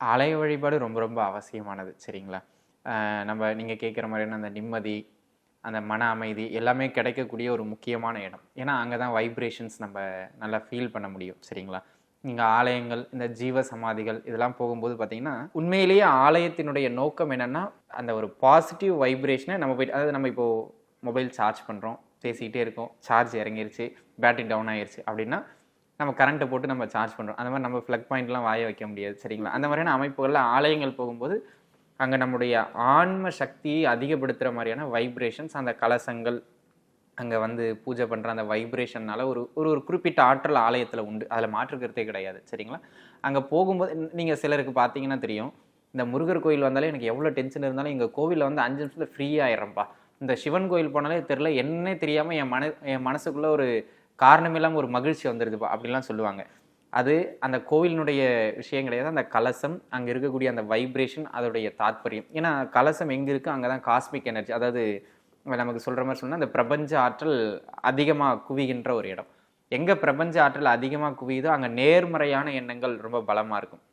ஆலய வழிபாடு ரொம்ப ரொம்ப அவசியமானது சரிங்களா? நம்ம நீங்கள் கேட்குற மாதிரியான அந்த நிம்மதி அந்த மன அமைதி எல்லாமே கிடைக்கக்கூடிய ஒரு முக்கியமான இடம். ஏன்னா அங்கே தான் வைப்ரேஷன்ஸ் நம்ம நல்லா ஃபீல் பண்ண முடியும் சரிங்களா? நீங்கள் ஆலயங்கள் இந்த ஜீவ சமாதிகள் இதெல்லாம் போகும்போது பார்த்தீங்கன்னா உண்மையிலேயே ஆலயத்தினுடைய நோக்கம் என்னென்னா அந்த ஒரு பாசிட்டிவ் வைப்ரேஷனை நம்ம போய் அதாவது நம்ம இப்போது மொபைல் சார்ஜ் பண்ணுறோம் பேசிக்கிட்டே இருக்கோம் சார்ஜ் இறங்கிருச்சு பேட்டரி டவுன் ஆகிருச்சு அப்படின்னா நம்ம கரண்ட்டை போட்டு நம்ம சார்ஜ் பண்ணுறோம் அந்த மாதிரி நம்ம ஃப்ளக் பாயிண்ட்லாம் வாய வைக்க முடியாது. சரிங்களா? அந்த மாதிரியான அமைப்புகளில் ஆலயங்கள் போகும்போது அங்கே நம்முடைய ஆன்ம சக்தியை அதிகப்படுத்துகிற மாதிரியான வைப்ரேஷன்ஸ் அந்த கலசங்கள் அங்கே வந்து பூஜை பண்ணுற அந்த வைப்ரேஷன்னால ஒரு ஒரு ஒரு குறிப்பிட்ட ஆற்றல் ஆலயத்தில் உண்டு. அதில் மாற்றுக்கிறதே கிடையாது. சரிங்களா? அங்கே போகும்போது நீங்கள் சிலருக்கு பார்த்தீங்கன்னா தெரியும் இந்த முருகர் கோயில் வந்தாலே எனக்கு எவ்வளோ டென்ஷன் இருந்தாலும் எங்கள் கோவிலில் வந்து அஞ்சு நிமிஷத்தில் ஃப்ரீ இந்த சிவன் கோயில் போனாலே தெரில என்னே தெரியாமல் என் மன என் மனசுக்குள்ளே ஒரு காரணமில்லாமல் ஒரு மகிழ்ச்சி வந்துடுதுப்பா அப்படிலாம் சொல்லுவாங்க. அது அந்த கோவிலினுடைய விஷயம் கிடையாது. அந்த கலசம் அங்கே இருக்கக்கூடிய அந்த வைப்ரேஷன் அதோடைய தாத்பரியம். ஏன்னா கலசம் எங்கே இருக்குது அங்கே தான் காஸ்மிக் எனர்ஜி அதாவது நமக்கு சொல்கிற மாதிரி சொன்னால் அந்த பிரபஞ்ச ஆற்றல் அதிகமாக குவிகின்ற ஒரு இடம். எங்கே பிரபஞ்ச ஆற்றல் அதிகமாக குவியுதோ அங்கே நேர்மறையான எண்ணங்கள் ரொம்ப பலமாக இருக்கும்.